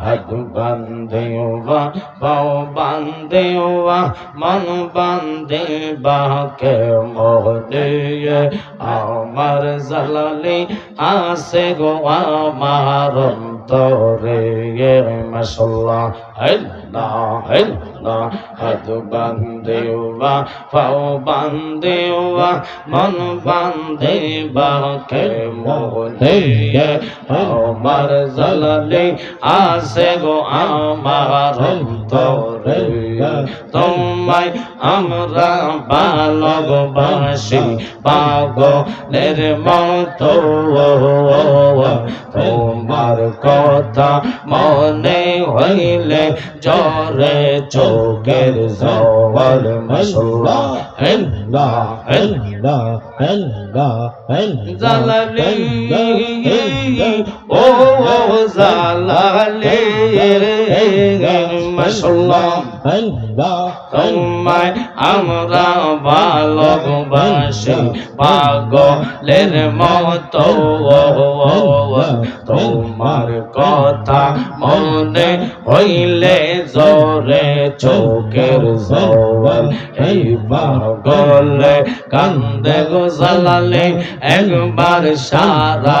হাত বান্ধিওয়া পাও বান্ধিওয়া মন বান্ধিবা কে মোহরে আমার জালালি আসে গো অন্তরে মাশাল্লাহ আল্লাহ আল্লাহ, হাত বান্ধিওয়া পাও বান্ধিওয়া মন বান্ধিবা কে মোহরে আমার জালালি আসে গো আমার তোমায় আমরা ভালোবাসি পাগলের মতো। তোমার কথা মনে হইলে জরে চোখের জল মশলা। হেল্লা হেল্লা হেল্লা জালালি ও জালালি মশলা তোমায় আমরা ভালোবাসি পাগলের মতো তোমার কথা মনে হইলে জোরে চোখের জল এই পাগলে কান্দে গো জালালে একবার সারা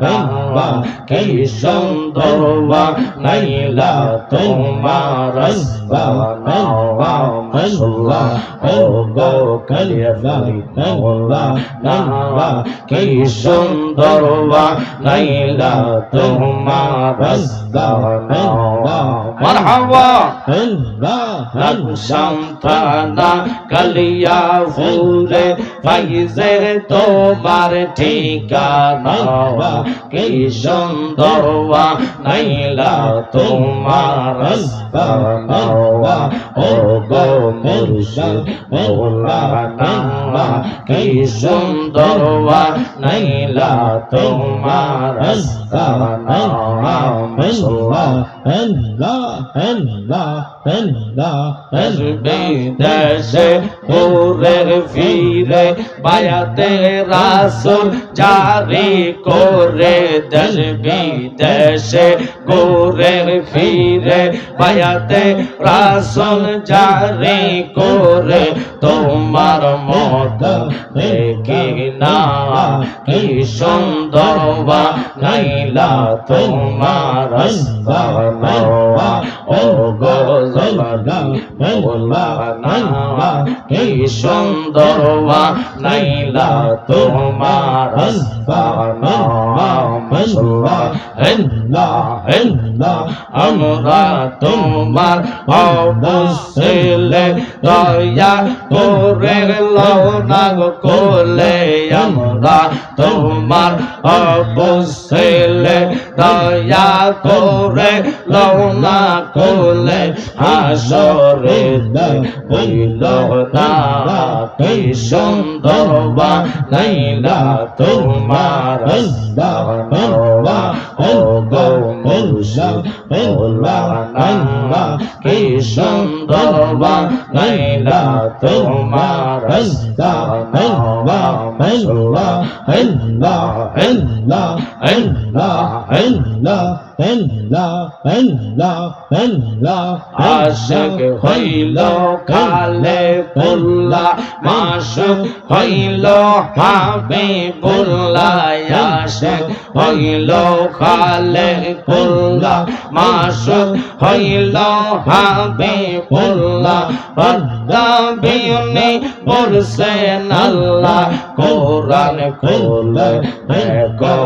নাবা কি সুন্দর নাইলা তোমার মসুল্লা ও গো কালিয়া মোলা নাবা কি সুন্দর নাইলা তোমার রাস্তানা মারহাবা সন্তানা কালিয়া ফুলে ফাইজে তোমার ঠিকানা। কি সুন্দর নাইলা তোমার। কি সুন্দর নাইলা তোমার বিদেশে ঘুরে ফিরে বায়াতে রাসুল জারি করে দেশ বিদেশে ঘুরে ফিরে বায়াতে রাসুল জারি করে, তোমার মত দেখি না? কি সুন্দর বা নাইলা তোমার ও গো জলালা কি সুন্দর নাইলা তোমার আমরা তোমার অবসলে দয়া করে লও না গো কোলে আমরা তোমার অবসলে দয়া করে লও না কোলে হাসরে হইল না। কি সুন্দর বা নাইলা তোমার আস্তানা ও গো মুর্শিদ মৌলানা কি সুন্দর বা নাইলা তোমার আস্তানা মশলা হেল্লা হেল্লা হেল্লা হেল্লা আশক হইল কালে পুল্লা মাসুক হইল হাবি পুল্লা আশক হইল কালে পুল্লা মাসুক হইল হাবি পুল্লা পদ্মা বিউনি বলছেন আল্লাহ কোরআন খুলে দেখো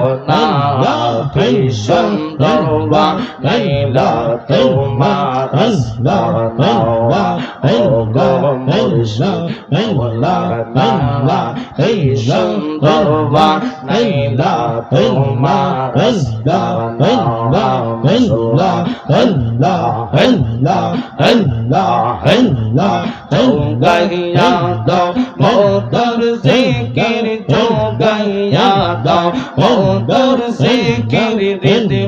কি সুন্দর বা নাইলা তোমার আস্তানা ও গো মুর্শিদ মৌলানা কি সুন্দর বা নাইলা তোমার আস্তানা আল্লাহ আল্লাহ আল্লাহ আল্লাহ আল্লাহ জোগাইয়া দাও মোদর জিকির জোগাইয়া দাও মোদর জিকির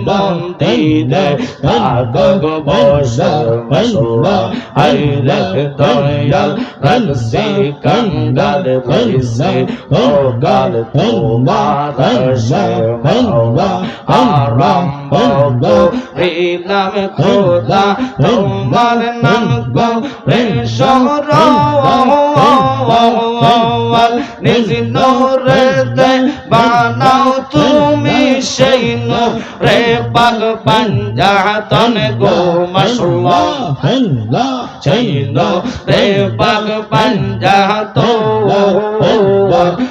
কঙ্গাল আরাম নাম খোদা তোমার নাম গো সরওয়াল নিজ নূরেতে বানাও তুমি সেই নূরে পাক পাঞ্জাতন গো মাশাআল্লাহ সেই নূরে পাক পাঞ্জাতন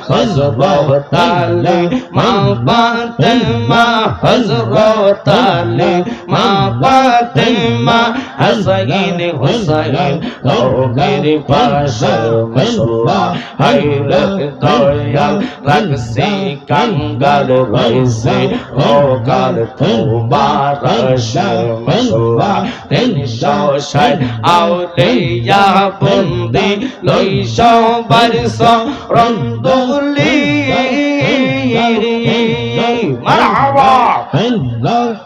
হযরত আলী। মা ফাতেমা হযরত আলী। মা ফাতেমা হাসাইন হুসাইন লোকের পাশে মশলা হাইরে দয়াল, রাখছে কাঙ্গাল রয়েছে ও কাল তোমার মশলা তিনশো ষাট আউলিয়া বন্দি লইশ বারস রন্দুলি মারহাবা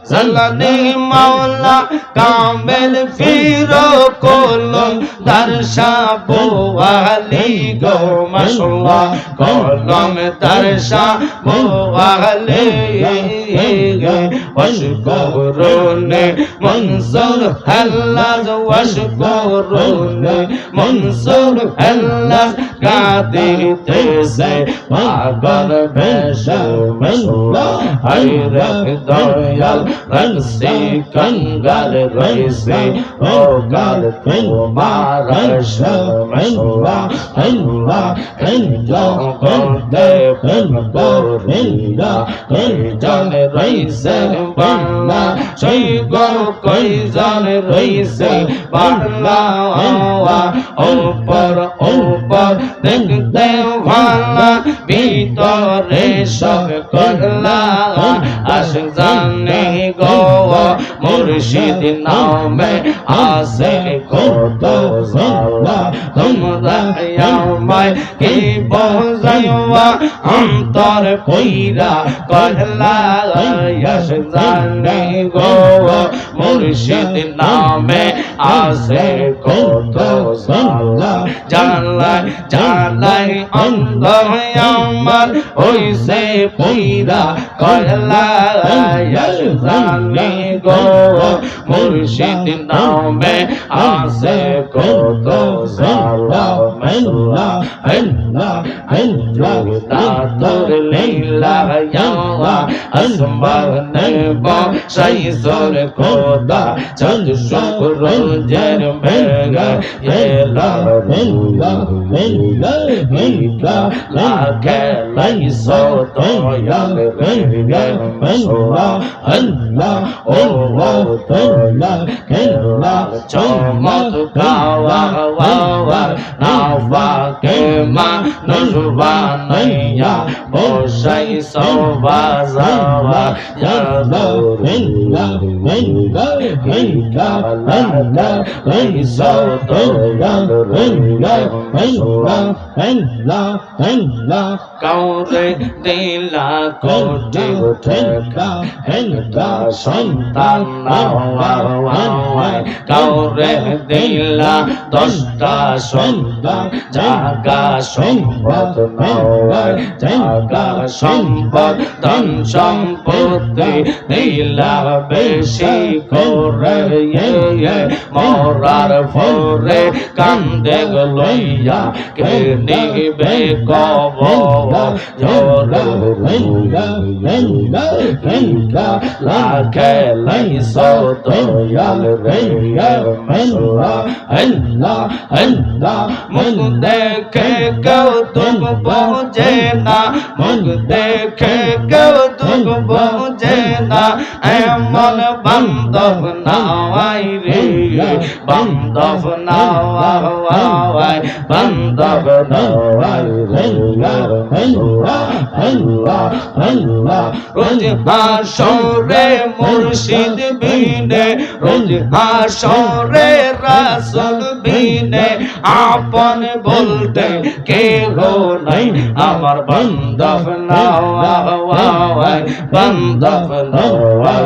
সাল্লানি মাওলা কামেল ফিরো কলম দর্শা বোয়ালি গো মাশাল্লাহ কলম দর্শা বোয়ালি ওয়াশকুরুনে মনসুর আল্লাহ ওয়াশকুরুনে মনসুর আল্লাহ গাদিতেছে পাগল বেশ মাশাল্লাহ হায়রে দয়াল রনসি কঙ্গাল রইসে ও গাল তোমার ওপর ওপর দেখতে ভালা ভিতরে সব করলা আশ জানে গো মুর্শিদ নামে আসে কত জালা তোমরা আমায় কি বোঝাইবা অন্তর কইরা কহলা জানে গো মুর্শিদ নামে আসে কত জালা জালাই জালাই অন্ধ আমার হইছে পইরা কয়লা জানি গো মুর্শিদ নামে আছে কত জালা মেলা হেলা হেলা তাতর লীলা ইয়াওয়া আসমান নেব সাইসর খোদা চন্দ শুক্র জের মেঘা এলা মেলা মেলা মেলা লাগে লাইসো তোয়াল রেগে মেলা আল্লাহ ও তোলা কেলা চমৎ কাওয়া ওয়া নাওয়া কে মা নজবা নাইয়া বসাই সবা ইয়ালো মেলা মেলা মেলা মেলা লাইসো তোয়াল রেগে মেলা মেলা মেলা কাউরে দিলা কোটি ঠেকা হেনকা সন্তান কাউরে দিলা দশটা সন্তান জাগা সম্পদ জাগা সম্পদ ধন সম্পত্তি দিলা বেশি করে। মরার ফরে কান্দে লইয়া কে নিবে কব লাখে লাইস দয়াল রে মেলা হেলা হেলা মুখ দেখে গৌতম দুঃখ বোঝে না, মুখ দেখে কেউ দুঃখ বোঝে না, এমন বান্ধব নাওয়াই রে, বান্ধব নাওয়াই বান্ধব নাওয়াই রে, রোজ হাসরে মুর্শিদ বিনে, রোজ হাসরে রাসুল বিনে, আপন বলতে কেহ নাই আমার বান্ধব নাওয়াই বান্ধব নাওয়াই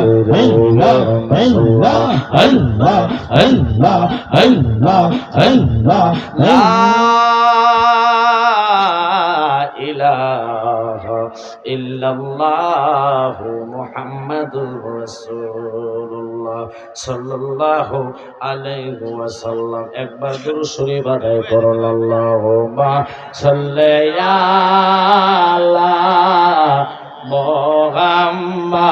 আল্লাহ আল্লাহ আল্লাহ ইল্লাল্লাহু মুহাম্মাদুর রাসূলুল্লাহ সাল্লাল্লাহু আলাইহি ওয়াসাল্লাম। একবার দুরূদ শরীফ আদায় করুন আল্লাহুম্মা সাল্লি আলা মুহাম্মাদ